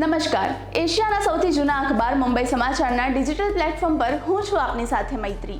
નમસ્કાર. એશિયાના સૌથી જૂના અખબાર મુંબઈ સમાચારના ડિજિટલ પ્લેટફોર્મ પર હું છું આપની સાથે મૈત્રી.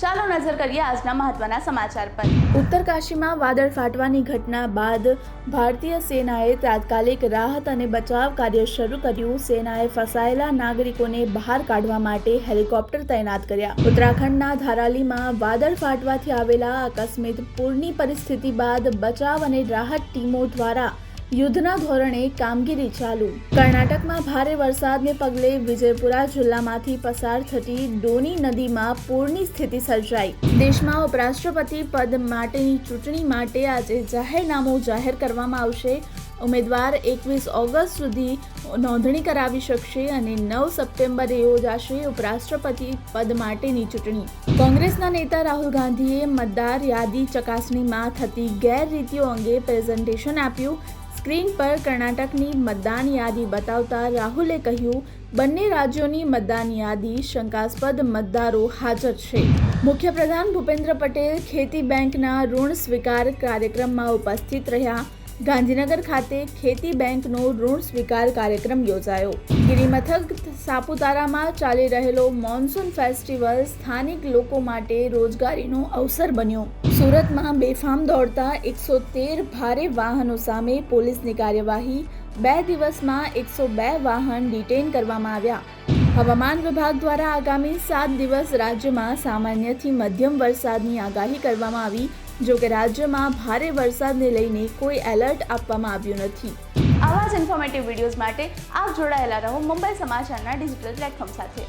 ચાલો નજર કરીએ આજના મહત્વના સમાચાર પર. ઉત્તરકાશીમાં વાદળ ફાટવાની ઘટના બાદ ભારતીય સેનાએ તાત્કાલિક રાહત અને બચાવ કાર્ય શરૂ કર્યું. સેનાએ ફસાયેલા નાગરિકોને બહાર કાઢવા માટે હેલિકોપ્ટર તૈનાત કર્યા. ઉત્તરાખંડના ધારાલીમાં વાદળ ફાટવાથી આવેલા આકસ્મિક પૂરની પરિસ્થિતિ બાદ બચાવ અને રાહત ટીમો દ્વારા યુદ્ધના ધોરણે કામગીરી ચાલુ. કર્ણાટકમાં ભારે વરસાદને પગલે વિજયપુરા જિલ્લામાંથી પસાર થતી ડોની નદીમાં પૂરની સ્થિતિ સર્જાઈ. દેશમાં ઉપરાષ્ટ્રપતિ પદ માટેની ચૂંટણી માટે આજે જાહેરનામું જાહેર કરવામાં આવશે. ઉમેદવાર એકવીસ ઓગસ્ટ સુધી નોંધણી કરાવી શકશે અને નવ સપ્ટેમ્બરે યોજાશે ઉપરાષ્ટ્રપતિ પદ માટેની ચૂંટણી. કોંગ્રેસના નેતા રાહુલ ગાંધીએ મતદાર યાદી ચકાસણીમાં થતી ગેરરીતિઓ અંગે પ્રેઝન્ટેશન આપ્યું. સ્ક્રીન પર કર્ણાટકની મતદાન યાદી બતાવતા રાહુલે કહ્યું, બંને રાજ્યોની મતદાન યાદી શંકાસ્પદ મતદારો હાજર છે. મુખ્યપ્રધાન ભૂપેન્દ્ર પટેલ ખેતી બેંકના ઋણ સ્વીકાર કાર્યક્રમમાં ઉપસ્થિત રહ્યા. ગાંધીનગર ખાતે ખેતી બેંકનો ઋણ સ્વીકાર કાર્યક્રમ યોજાયો. ગિરિમથક સાપુતારામાં ચાલી રહેલો મોન્સૂન ફેસ્ટિવલ સ્થાનિક લોકો માટે રોજગારીનો અવસર બન્યો. સુરતમાં બેફામ દોડતા એકસો તેર ભારે વાહનો સામે પોલીસની કાર્યવાહી, બે દિવસમાં એકસો બે વાહન ડિટેન કરવામાં આવ્યા. હવામાન વિભાગ દ્વારા આગામી સાત દિવસ રાજ્યમાં સામાન્યથી મધ્યમ વરસાદની આગાહી કરવામાં આવી, જો કે રાજ્યમાં ભારે વરસાદને લઈને કોઈ એલર્ટ આપવામાં આવ્યું નથી. આવા જ ઇન્ફોર્મેટિવ વિડીયોઝ માટે આપ જોડાયેલા રહો મુંબઈ સમાચારના ડિજિટલ પ્લેટફોર્મ સાથે.